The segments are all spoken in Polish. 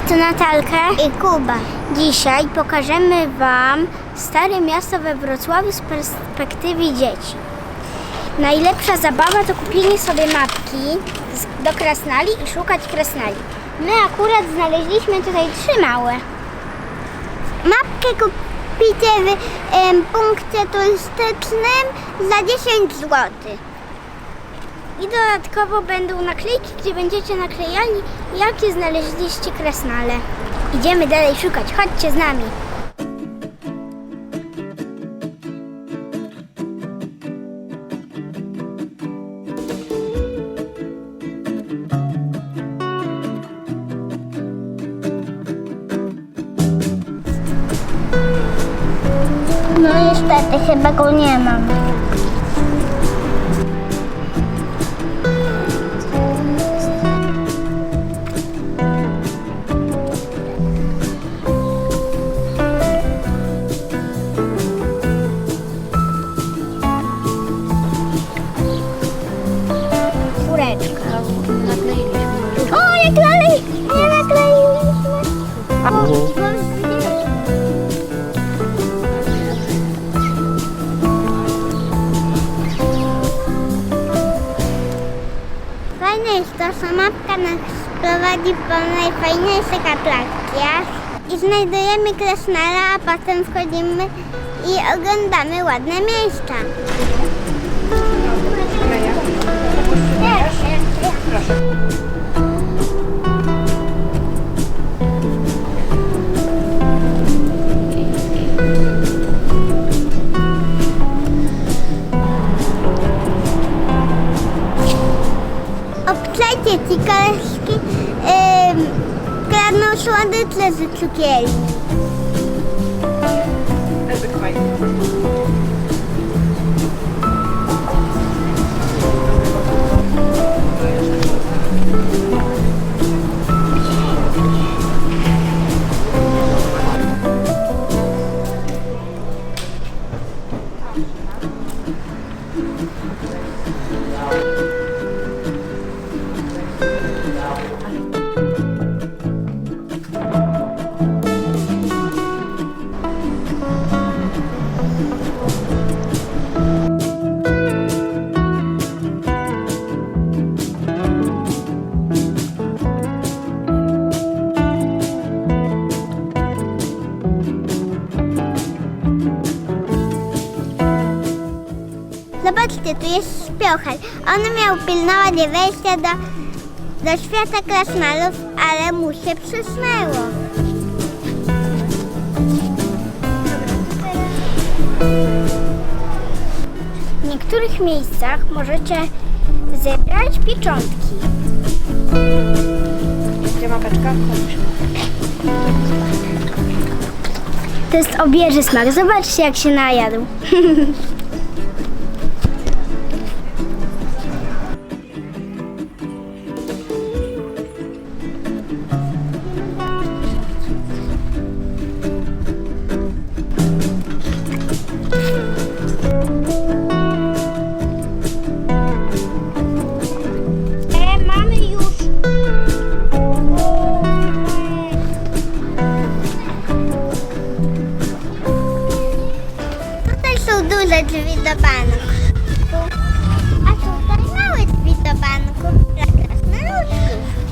to Natalka. I Kuba. Dzisiaj pokażemy Wam stare miasto we Wrocławiu z perspektywy dzieci. Najlepsza zabawa to kupienie sobie mapki do krasnali i szukać krasnali. My akurat znaleźliśmy tutaj trzy małe. Mapkę kupicie w punkcie turystycznym za 10 zł. I dodatkowo będą naklejki, gdzie będziecie naklejali, jakie znaleźliście krasnale. Idziemy dalej szukać, chodźcie z nami. No niestety, chyba go nie mam. O, jak dalej! Nie nakleiliśmy. Fajne jest to, że mapka nas prowadzi po najfajniejszych atrakcjach i znajdujemy Kresnala, a potem wchodzimy i oglądamy ładne miejsca. Obczajcie ci koleżki yy, kradną słodycze z cukierni. Zobaczcie, tu jest śpiochel. On miał pilnować wejścia do, do świata krasnalów, ale mu się przysnęło. W niektórych miejscach możecie zebrać pieczątki. Gdzie mapeczka? To jest obieży smak. Zobaczcie, jak się najadł. duże drzwi do banku. A tutaj małe drzwi do banku dla krasnoludków.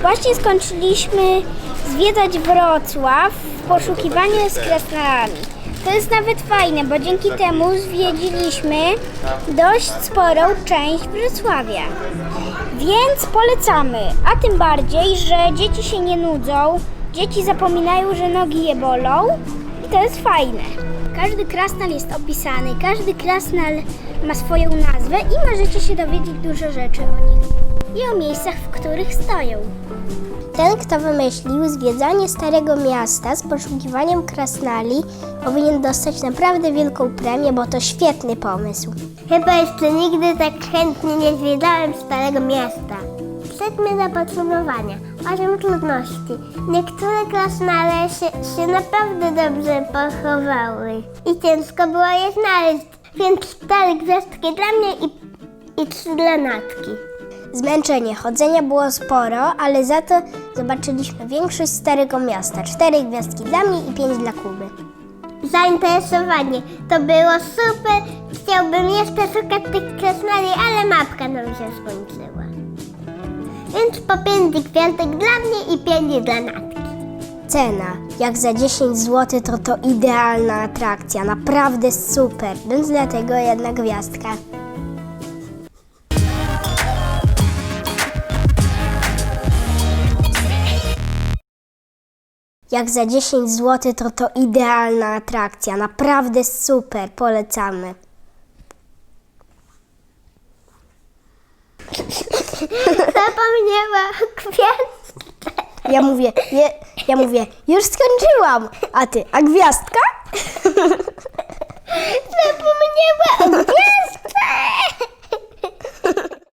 Właśnie skończyliśmy zwiedzać Wrocław w poszukiwaniu z krasnalami. To jest nawet fajne, bo dzięki temu zwiedziliśmy dość sporą część Wrocławia. Więc polecamy, a tym bardziej, że dzieci się nie nudzą, dzieci zapominają, że nogi je bolą i to jest fajne. Każdy krasnal jest opisany, każdy krasnal ma swoją nazwę i możecie się dowiedzieć dużo rzeczy o nich i o miejscach, w których stoją. Ten, kto wymyślił zwiedzanie Starego Miasta z poszukiwaniem krasnali, powinien dostać naprawdę wielką premię, bo to świetny pomysł. Chyba jeszcze nigdy tak chętnie nie zwiedzałem Starego Miasta. przejdźmy do podsumowania. Osiem trudności. Niektóre krasnale się, się naprawdę dobrze pochowały i ciężko było je znaleźć, więc cztery gwiazdki dla mnie i, i trzy dla Natki. Zmęczenie, chodzenia było sporo, ale za to zobaczyliśmy większość starego miasta. Cztery gwiazdki dla mnie i pięć dla Kuby. Zainteresowanie. To było super. Chciałbym jeszcze szukać tych krasnali, ale mapka nam się skończyła. Więc po pięć gwiazdek dla mnie i pięć dla Natki. Cena, jak za 10 zł, to to idealna atrakcja, naprawdę super, więc dlatego jedna gwiazdka. Jak za 10 zł, to to idealna atrakcja, naprawdę super, polecamy. Zapomniała gwiazd. Ja mówię, je, ja mówię, już skończyłam, a ty, a gwiazdka? Zapomniała o gwiazdkach.